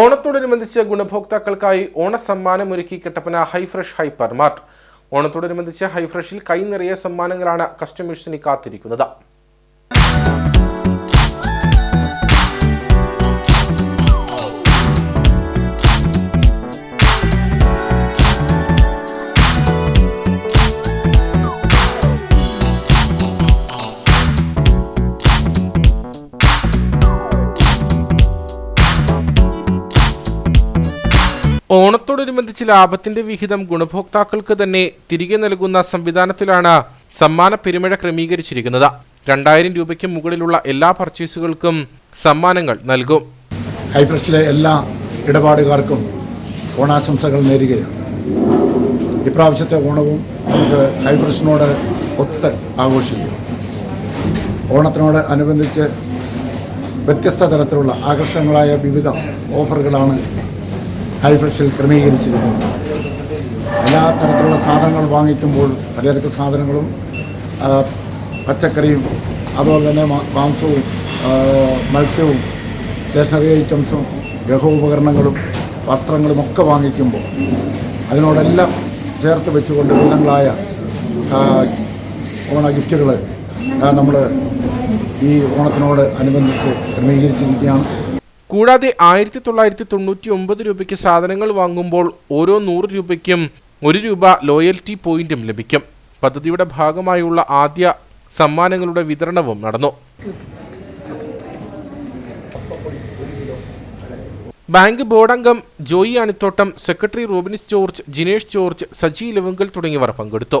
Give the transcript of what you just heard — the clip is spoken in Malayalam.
ഓണത്തോടനുബന്ധിച്ച് ഗുണഭോക്താക്കൾക്കായി ഓണസമ്മാനം ഓണസമ്മാനമൊരുക്കി കെട്ടപ്പന ഹൈഫ്രഷ് ഹൈപ്പർമാർട്ട് ഓണത്തോടനുബന്ധിച്ച് ഹൈഫ്രഷിൽ കൈ നിറയെ സമ്മാനങ്ങളാണ് കസ്റ്റമേഴ്സിന് കാത്തിരിക്കുന്നത്. ഓണത്തോടനുബന്ധിച്ച് ലാഭത്തിന്റെ വിഹിതം ഗുണഭോക്താക്കൾക്ക് തന്നെ തിരികെ നൽകുന്ന സംവിധാനത്തിലാണ് സമ്മാന പെരുമഴ ക്രമീകരിച്ചിരിക്കുന്നത്. രണ്ടായിരം രൂപയ്ക്ക് മുകളിലുള്ള എല്ലാ പർച്ചേസുകൾക്കും സമ്മാനങ്ങൾ നൽകും. ഹൈഫ്രഷിലെ എല്ലാ ഇടപാടുകാർക്കും ഓണാശംസകൾ നേരുകയാണ്. ഇപ്രാവശ്യത്തെ ഓണവും നമുക്ക് ഹൈഫ്രഷിനോട് ഒത്ത് ആഘോഷിക്കും ഓണത്തിനോട് അനുബന്ധിച്ച് വ്യത്യസ്ത തരത്തിലുള്ള ആകർഷങ്ങളായ വിവിധ ഓഫറുകളാണ് ഹൈഫ്രഷിൽ ക്രമീകരിച്ചിരുന്നു എല്ലാ തരത്തിലുള്ള സാധനങ്ങൾ വാങ്ങിക്കുമ്പോൾ പലചരക്ക് സാധനങ്ങളും പച്ചക്കറിയും അതുപോലെ തന്നെ മാംസവും മത്സ്യവും സ്റ്റേഷനറി ഐറ്റംസും ഗൃഹോപകരണങ്ങളും വസ്ത്രങ്ങളും ഒക്കെ വാങ്ങിക്കുമ്പോൾ അതിനോടെല്ലാം ചേർത്ത് വെച്ചുകൊണ്ട് വിധങ്ങളായ ഓണ ഗിഫ്റ്റുകൾ നമ്മൾ ഈ ഓണത്തിനോട് അനുബന്ധിച്ച് ക്രമീകരിച്ചിരിക്കുകയാണ്. കൂടാതെ ആയിരത്തി തൊള്ളായിരത്തി തൊണ്ണൂറ്റി ഒമ്പത് രൂപയ്ക്ക് സാധനങ്ങൾ വാങ്ങുമ്പോൾ ഓരോ നൂറ് രൂപയ്ക്കും ഒരു രൂപ ലോയൽറ്റി പോയിന്റും ലഭിക്കും. പദ്ധതിയുടെ ഭാഗമായുള്ള ആദ്യ സമ്മാനങ്ങളുടെ വിതരണവും നടന്നു. ബാങ്ക് ബോർഡംഗം ജോയി അണിത്തോട്ടം സെക്രട്ടറി റോബിനിസ് ജോർജ് ജിനേഷ് ജോർജ് സജി ലവങ്കൽ തുടങ്ങിയവർ പങ്കെടുത്തു.